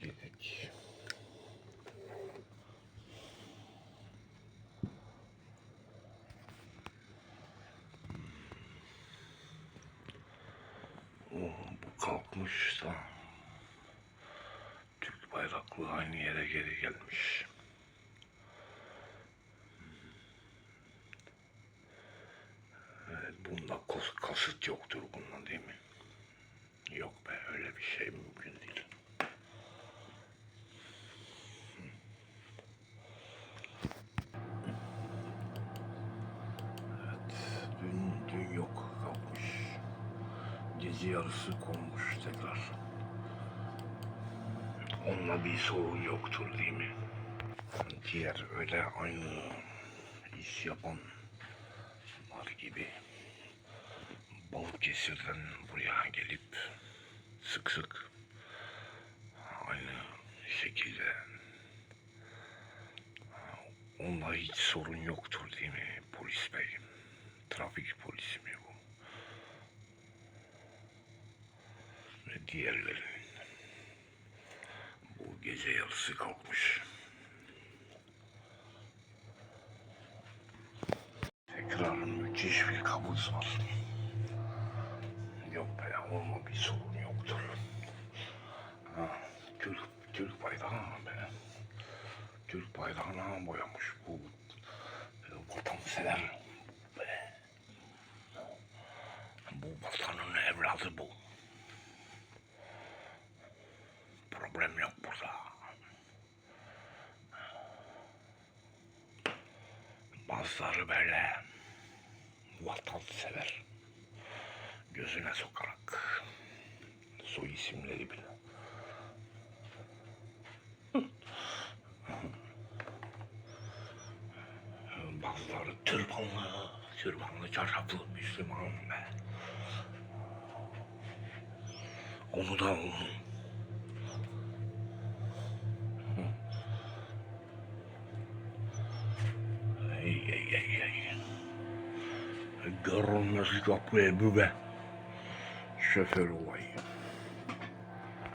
girdik. Oh, bu kalkmış da Türk bayraklı aynı yere geri gelmiş. Evet, bunda kas- kasıt yoktur bundan değil mi? Yok be öyle bir şey mümkün değil. Evet, dün, dün yok kalkmış. Gece yarısı konmuş tekrar. Onunla bir sorun yoktur değil mi? Diğer öyle aynı iş yapan var gibi Balıkesir'den buraya gelip sık sık aynı şekilde onda hiç sorun yoktur değil mi polis bey? Trafik polisi mi bu? Ve diğerlerinin bu gece yarısı kalkmış. Tekrar müthiş bir kabus var. Yok be olma bir sorun yoktur. Ha, Türk, Türk bayrağı be. Türk bayrağına boyamış bu e, vatansever. Bu vatanın evladı bu. Problem yok burada. Bazıları böyle vatansever gözüne sokarak soy isimleri bile. Bazıları türbanlı, türbanlı çarşaflı Müslüman be. Onu da onu. Ey ey. Görünmez kapıya bübe. Şoför olayı.